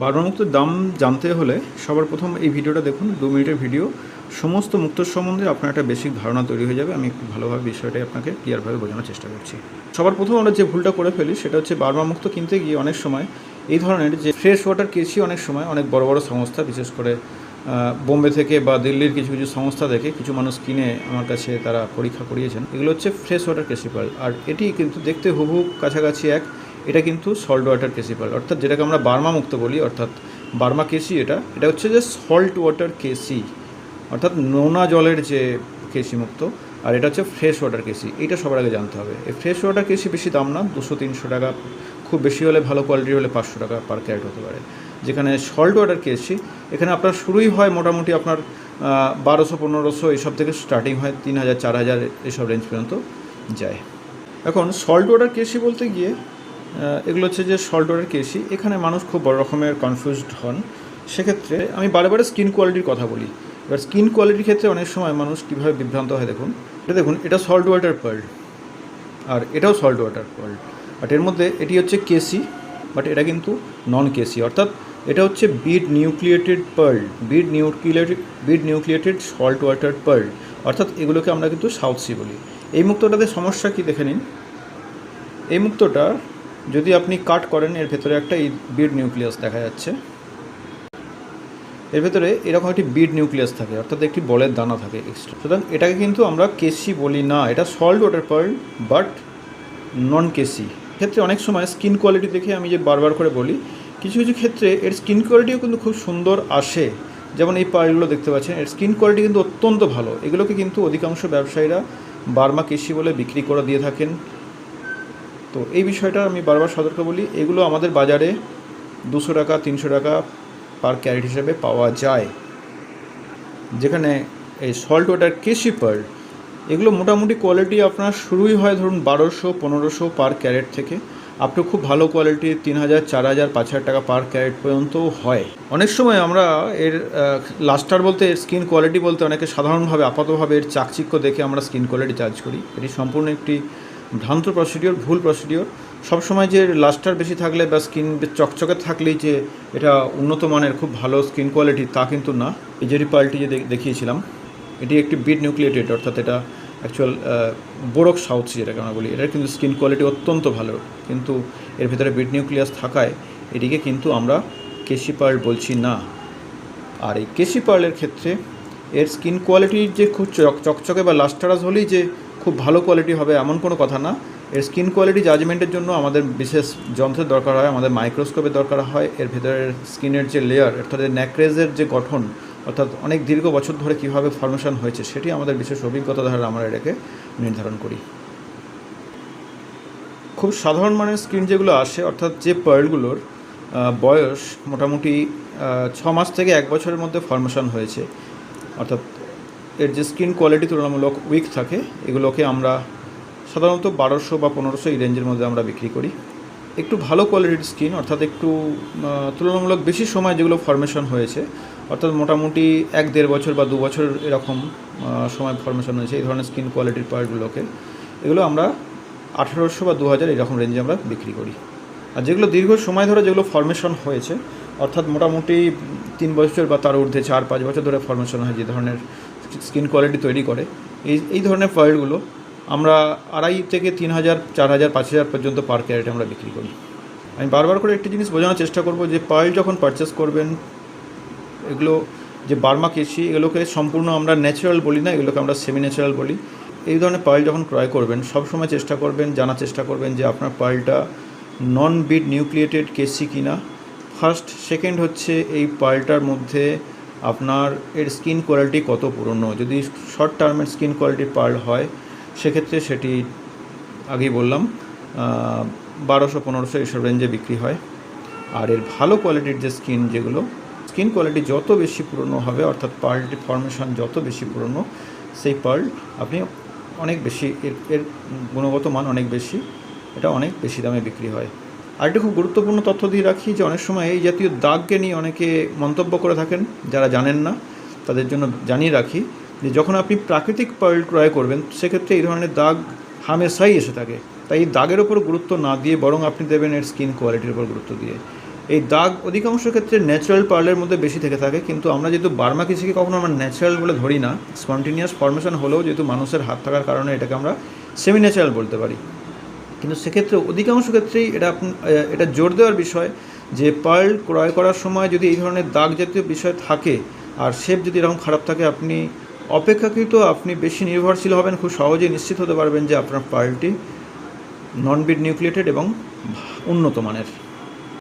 বারবার মুক্তোর দাম জানতে হলে সবার প্রথম এই ভিডিওটা দেখুন, দু মিনিটের ভিডিও। সমস্ত মুক্তোর সম্বন্ধে আপনার একটা বেসিক ধারণা তৈরি হয়ে যাবে। আমি একটু ভালোভাবে বিষয়টাই আপনাকে ক্লিয়ারভাবে বোঝানোর চেষ্টা করছি। সবার প্রথম আমরা যে ভুলটা করে ফেলি, সেটা হচ্ছে বারবার মুক্ত কিনতে গিয়ে অনেক সময় এই ধরনের যে ফ্রেশ ওয়াটার কেসি অনেক সময় অনেক বড় বড় সংস্থা, বিশেষ করে বোম্বে থেকে বা দিল্লির কিছু কিছু সংস্থা থেকে কিছু মানুষ কিনে আমার কাছে তারা পরীক্ষা করিয়েছেন। এগুলো হচ্ছে ফ্রেশ ওয়াটার কেসিপাল আর এটি কিন্তু দেখতে হুবহু কাছাকাছি এক এটা কিন্তু সল্ট ওয়াটার কেসিপাল অর্থাৎ যেটাকে আমরা বার্মা মুক্ত বলি, অর্থাৎ বার্মা কেসি এটা এটা হচ্ছে যে সল্ট ওয়াটার কেসি, অর্থাৎ নোনা জলের যে কেসি মুক্ত, আর এটা হচ্ছে ফ্রেশ ওয়াটার কেসি এইটা সবার আগে জানতে হবে। এই ফ্রেশ ওয়াটার কেসি বেশি দাম না, দুশো, তিনশো টাকা, খুব বেশি হলে ভালো কোয়ালিটির হলে পাঁচশো টাকা পার ক্যারেট হতে পারে। যেখানে সল্ট ওয়াটার কেসি, এখানে আপনার শুরুই হয় মোটামুটি আপনার বারোশো, পনেরোশো এইসব থেকে স্টার্টিং হয় তিন হাজার, চার হাজার, এসব রেঞ্জ পর্যন্ত যায়। এখন সল্ট ওয়াটার কেসি বলতে গিয়ে এগুলো হচ্ছে যে সল্ট ওয়াটার কেসি এখানে মানুষ খুব বড় রকমের কনফিউজড হন। সেক্ষেত্রে আমি বারে বারে স্কিন কোয়ালিটির কথা বলি। এবার স্কিন কোয়ালিটির ক্ষেত্রে অনেক সময় মানুষ কীভাবে বিভ্রান্ত হয় দেখুন। এটা দেখুন, এটা সল্ট ওয়াটার পার্ল আর এটাও সল্ট ওয়াটার পার্ল বাট এর মধ্যে এটি হচ্ছে কেসি বাট এটা কিন্তু নন কেসি অর্থাৎ এটা হচ্ছে bead nucleated pearl bead nucleated bead nucleated salt water pearl অর্থাৎ এগুলোকে আমরা কিন্তু সাউথ সি বলি। এই মুক্তটাতে সমস্যা কি দেখে নিন। এই মুক্তটা যদি আপনি কাট করেন, এর ভেতরে একটা বিড নিউক্লিয়াস দেখা যাচ্ছে। এর ভেতরে এরকম একটি বিড নিউক্লিয়াস থাকে, অর্থাৎ একটি বলের দানা থাকে এক্সট্রা সুতরাং এটাকে কিন্তু আমরা কেসি বলি না। এটা salt water pearl but non keshi ক্ষেত্রে অনেক সময় স্কিন কোয়ালিটি দেখে আমি যে বারবার করে বলি, কিছু কিছু ক্ষেত্রে এর স্কিন কোয়ালিটিও কিন্তু খুব সুন্দর আসে। যেমন এই পার্লগুলো দেখতে পাচ্ছেন, এর স্কিন কোয়ালিটি কিন্তু অত্যন্ত ভালো। এগুলোকে কিন্তু অধিকাংশ ব্যবসায়ীরা বার্মা কেসি বলে বিক্রি করে দিয়ে থাকেন। তো এই বিষয়টা আমি বারবার সতর্ক বলি, এগুলো আমাদের বাজারে দুশো টাকা, তিনশো টাকা পার ক্যারেট হিসেবে পাওয়া যায়। যেখানে এই সল্ট ওয়াটার কেসি পার্ল এগুলো মোটামুটি কোয়ালিটি আপনার শুরুই হয় ধরুন বারোশো, পনেরোশো পার ক্যারেট থেকে আপ টু খুব ভালো কোয়ালিটি তিন হাজার, চার হাজার, পাঁচ হাজার টাকা পার ক্যারেট পর্যন্ত হয়। অনেক সময় আমরা এর লাস্টার বলতে এর স্কিন কোয়ালিটি বলতে অনেকে সাধারণভাবে, আপাতভাবে এর চাকচিক্য দেখে আমরা স্কিন কোয়ালিটি চার্জ করি। এটি সম্পূর্ণ একটি ভ্রান্ত প্রসিডিওর ভুল প্রসিডিওর সবসময় যে লাস্টার বেশি থাকলে বা স্কিন চকচকে থাকলেই যে এটা উন্নত মানের খুব ভালো স্কিন কোয়ালিটি তা কিন্তু না। এই যে যে দেখিয়েছিলাম, এটি একটি বিট নিউক্লিয়েটেড অর্থাৎ এটা অ্যাকচুয়াল বোরক সাউথ যেটাকে আমরা বলি, এটার কিন্তু স্কিন কোয়ালিটি অত্যন্ত ভালো। কিন্তু এর ভেতরে বিট নিউক্লিয়াস থাকায় এটিকে কিন্তু আমরা কেসি পার্ল বলছি না। আর এই কেসি পার্লের ক্ষেত্রে এর স্কিন কোয়ালিটির যে খুব চক চকচকে বা লাস্টারাস হলেই যে খুব ভালো কোয়ালিটি হবে এমন কোনো কথা না। এর স্কিন কোয়ালিটি জাজমেন্টের জন্য আমাদের বিশেষ যন্ত্রের দরকার হয়, আমাদের মাইক্রোস্কোপের দরকার হয়। এর ভেতরের স্কিনের যে লেয়ার অর্থাৎ ন্যাক্রেজের যে গঠন, অর্থাৎ অনেক দীর্ঘ বছর ধরে কীভাবে ফর্মেশন হয়েছে, সেটি আমাদের বিশেষ অভিজ্ঞতা দ্বারা আমরা এটাকে নির্ধারণ করি। খুব সাধারণ মানের স্কিন যেগুলো আসে, অর্থাৎ যে পার্লগুলোর বয়স মোটামুটি ছ মাস থেকে এক বছরের মধ্যে ফর্মেশন হয়েছে। অর্থাৎ এর যে স্কিন কোয়ালিটি তুলনামূলক উইক থাকে, এগুলোকে আমরা সাধারণত বারোশো বা পনেরোশো এই রেঞ্জের মধ্যে আমরা বিক্রি করি। একটু ভালো কোয়ালিটির স্কিন অর্থাৎ একটু তুলনামূলক বেশি সময় যেগুলো ফরমেশন হয়েছে, অর্থাৎ মোটামুটি এক দেড় বছর বা দু বছর এরকম সময় ফরমেশন হয়েছে এই ধরনের স্কিন কোয়ালিটির পার্টগুলোকে এগুলো আমরা আঠেরোশো বা দু হাজার এরকম রেঞ্জে আমরা বিক্রি করি। আর যেগুলো দীর্ঘ সময় ধরে যেগুলো ফরমেশন হয়েছে, অর্থাৎ মোটামুটি তিন বছর বা তার ঊর্ধ্বে চার পাঁচ বছর ধরে ফর্মেশন হয় যে ধরনের স্কিন কোয়ালিটি তৈরি করে। এই এই ধরনের পার্টগুলো আমরা আড়াই থেকে তিন হাজার, চার হাজার, পাঁচ হাজার পর্যন্ত পার ক্যারেটে আমরা বিক্রি করি। আমি বারবার করে একটি জিনিস বোঝানোর চেষ্টা করব যে পার্ল যখন পারচেস করবেন, এগুলো যে বার্মা কেসি এগুলোকে সম্পূর্ণ আমরা ন্যাচারাল বলি না, এগুলোকে আমরা সেমি ন্যাচারাল বলি। এই ধরনের পার্ল যখন ক্রয় করবেন, সবসময় চেষ্টা করবেন, জানার চেষ্টা করবেন যে আপনার পার্লটা নন বিড নিউক্লিয়েটেড কেসি কিনা। ফার্স্ট সেকেন্ড হচ্ছে এই পার্লটার মধ্যে আপনার এর স্কিন কোয়ালিটি কত পুরনো? যদি শর্ট টার্মের স্কিন কোয়ালিটির পার্ল হয়, সেক্ষেত্রে সেটি আগেই বললাম বারোশো পনেরোশো এইসব রেঞ্জে বিক্রি হয়। আর এর ভালো কোয়ালিটির যে স্কিন যেগুলো স্কিন কোয়ালিটি যত বেশি পুরনো হবে, অর্থাৎ পার্লটি ফর্মেশন যত বেশি পুরনো, সেই পার্ল আপনি অনেক বেশি, এর এর গুণগত মান অনেক বেশি, এটা অনেক বেশি দামে বিক্রি হয়। আরেকটি খুব গুরুত্বপূর্ণ তথ্য দিয়ে রাখি যে অনেক সময় এই জাতীয় দাগকে নিয়ে অনেকে মন্তব্য করে থাকেন, যারা জানেন না, তাদের জন্য জানিয়ে রাখি যে যখন আপনি প্রাকৃতিক পার্ল ক্রয় করবেন, সেক্ষেত্রে এই ধরনের দাগ হামেশাই এসে থাকে। তাই এই দাগের ওপর গুরুত্ব না দিয়ে বরং আপনি দেবেন এর স্কিন কোয়ালিটির উপর গুরুত্ব দিয়ে। এই দাগ অধিকাংশ ক্ষেত্রে ন্যাচারাল পার্লের মধ্যে বেশি থেকে থাকে, কিন্তু আমরা যেহেতু বার্মা কৃষিকে কখনো আমরা ন্যাচারাল বলে ধরি না, স্পন্টিনিয়াস ফর্মেশন হলেও যেহেতু মানুষের হাত থাকার কারণে এটাকে আমরা সেমি ন্যাচারাল বলতে পারি। কিন্তু সেক্ষেত্রে অধিকাংশ ক্ষেত্রেই এটা এটা জোর দেওয়ার বিষয় যে পার্ল ক্রয় করার সময় যদি এই ধরনের দাগ জাতীয় বিষয় থাকে আর শেপ যদি এরকম খারাপ থাকে, আপনি অপেক্ষাকৃত আপনি বেশি নির্ভরশীল হবেন, খুব সহজেই নিশ্চিত হতে পারবেন যে আপনার পার্লটি নন বিড নিউক্লিয়েটেড এবং উন্নত মানের।